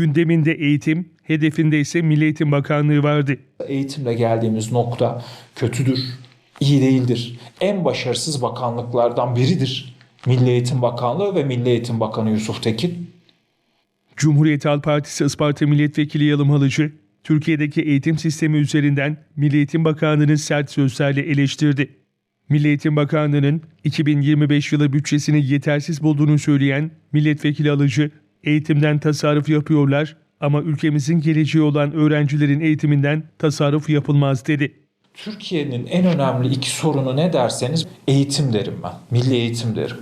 Gündeminde eğitim, hedefinde ise Milli Eğitim Bakanlığı vardı. Eğitimle geldiğimiz nokta kötüdür, iyi değildir. En başarısız bakanlıklardan biridir. Milli Eğitim Bakanlığı ve Milli Eğitim Bakanı Yusuf Tekin. Cumhuriyet Halk Partisi Isparta Milletvekili Yalım Halıcı, Türkiye'deki eğitim sistemi üzerinden Milli Eğitim Bakanlığı'nı sert sözlerle eleştirdi. Milli Eğitim Bakanlığı'nın 2025 yılı bütçesini yetersiz bulduğunu söyleyen Milletvekili Halıcı, eğitimden tasarruf yapıyorlar ama ülkemizin geleceği olan öğrencilerin eğitiminden tasarruf yapılmaz dedi. Türkiye'nin en önemli iki sorunu ne derseniz eğitim derim ben. Milli eğitim derim.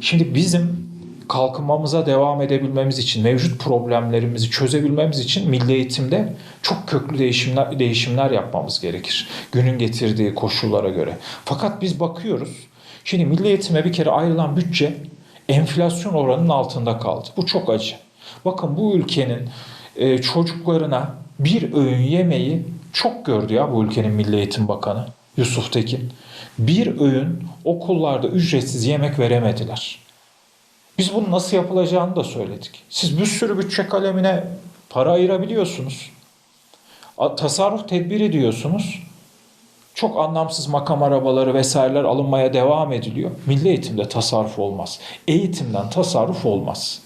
Şimdi bizim kalkınmamıza devam edebilmemiz için, mevcut problemlerimizi çözebilmemiz için milli eğitimde çok köklü değişimler, değişimler yapmamız gerekir. Günün getirdiği koşullara göre. Fakat biz bakıyoruz, şimdi milli eğitime bir kere ayrılan bütçe enflasyon oranının altında kaldı. Bu çok acı. Bakın bu ülkenin e, çocuklarına bir öğün yemeği çok gördü ya bu ülkenin Milli Eğitim Bakanı Yusuf Tekin. Bir öğün okullarda ücretsiz yemek veremediler. Biz bunun nasıl yapılacağını da söyledik. Siz bir sürü bütçe kalemine para ayırabiliyorsunuz. Tasarruf tedbiri diyorsunuz. Çok anlamsız makam arabaları vesaireler alınmaya devam ediliyor. Milli eğitimde tasarruf olmaz. Eğitimden tasarruf olmaz.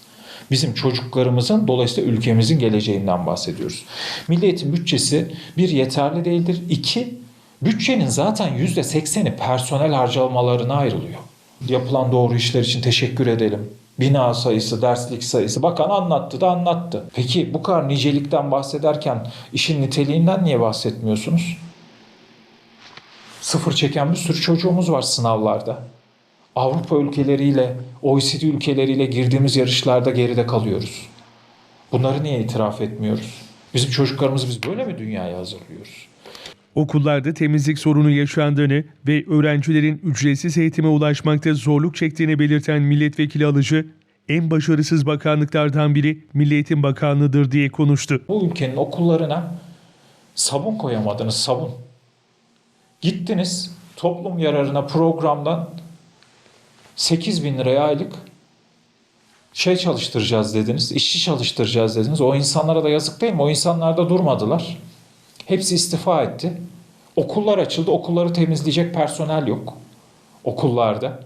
Bizim çocuklarımızın dolayısıyla ülkemizin geleceğinden bahsediyoruz. Milli eğitim bütçesi bir yeterli değildir. İki, bütçenin zaten yüzde sekseni personel harcamalarına ayrılıyor. Yapılan doğru işler için teşekkür edelim. Bina sayısı, derslik sayısı. Bakan anlattı da anlattı. Peki bu kadar nicelikten bahsederken işin niteliğinden niye bahsetmiyorsunuz? Sıfır çeken bir sürü çocuğumuz var sınavlarda. Avrupa ülkeleriyle, OECD ülkeleriyle girdiğimiz yarışlarda geride kalıyoruz. Bunları niye itiraf etmiyoruz? Bizim çocuklarımızı biz böyle mi dünyaya hazırlıyoruz? Okullarda temizlik sorunu yaşandığını ve öğrencilerin ücretsiz eğitime ulaşmakta zorluk çektiğini belirten milletvekili Alıcı, en başarısız bakanlıklardan biri Milli Eğitim Bakanlığı'dır diye konuştu. Bu ülkenin okullarına sabun koyamadınız, sabun. Gittiniz toplum yararına programdan 8 bin liraya aylık şey çalıştıracağız dediniz, işçi çalıştıracağız dediniz. O insanlara da yazık değil mi? O insanlar da durmadılar. Hepsi istifa etti. Okullar açıldı. Okulları temizleyecek personel yok. Okullarda.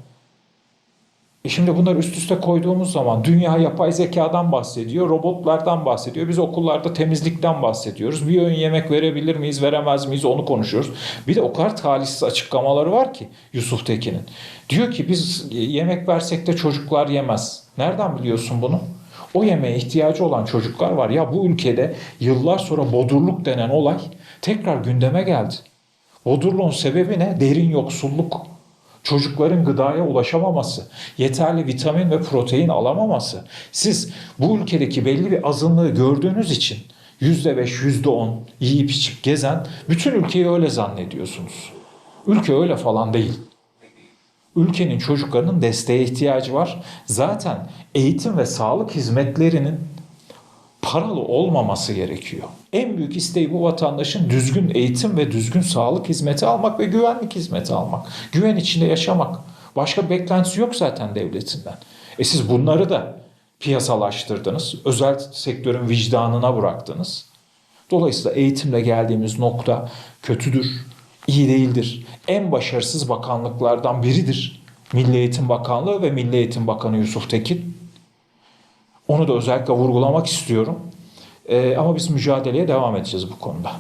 E şimdi bunları üst üste koyduğumuz zaman dünya yapay zekadan bahsediyor, robotlardan bahsediyor. Biz okullarda temizlikten bahsediyoruz. Bir öğün yemek verebilir miyiz, veremez miyiz onu konuşuyoruz. Bir de o kadar talihsiz açıklamaları var ki Yusuf Tekin'in. Diyor ki biz yemek versek de çocuklar yemez. Nereden biliyorsun bunu? O yemeğe ihtiyacı olan çocuklar var. Ya bu ülkede yıllar sonra bodurluk denen olay tekrar gündeme geldi. Bodurluğun sebebi ne? Derin yoksulluk. Çocukların gıdaya ulaşamaması, yeterli vitamin ve protein alamaması. Siz bu ülkedeki belli bir azınlığı gördüğünüz için %5, %10 yiyip içip gezen bütün ülkeyi öyle zannediyorsunuz. Ülke öyle falan değil. Ülkenin çocuklarının desteğe ihtiyacı var. Zaten eğitim ve sağlık hizmetlerinin paralı olmaması gerekiyor. En büyük isteği bu vatandaşın düzgün eğitim ve düzgün sağlık hizmeti almak ve güvenlik hizmeti almak. Güven içinde yaşamak. Başka beklentisi yok zaten devletinden. E siz bunları da piyasalaştırdınız. Özel sektörün vicdanına bıraktınız. Dolayısıyla eğitimle geldiğimiz nokta kötüdür, iyi değildir. En başarısız bakanlıklardan biridir. Milli Eğitim Bakanlığı ve Milli Eğitim Bakanı Yusuf Tekin. Onu da özellikle vurgulamak istiyorum. Ee, ama biz mücadeleye devam edeceğiz bu konuda.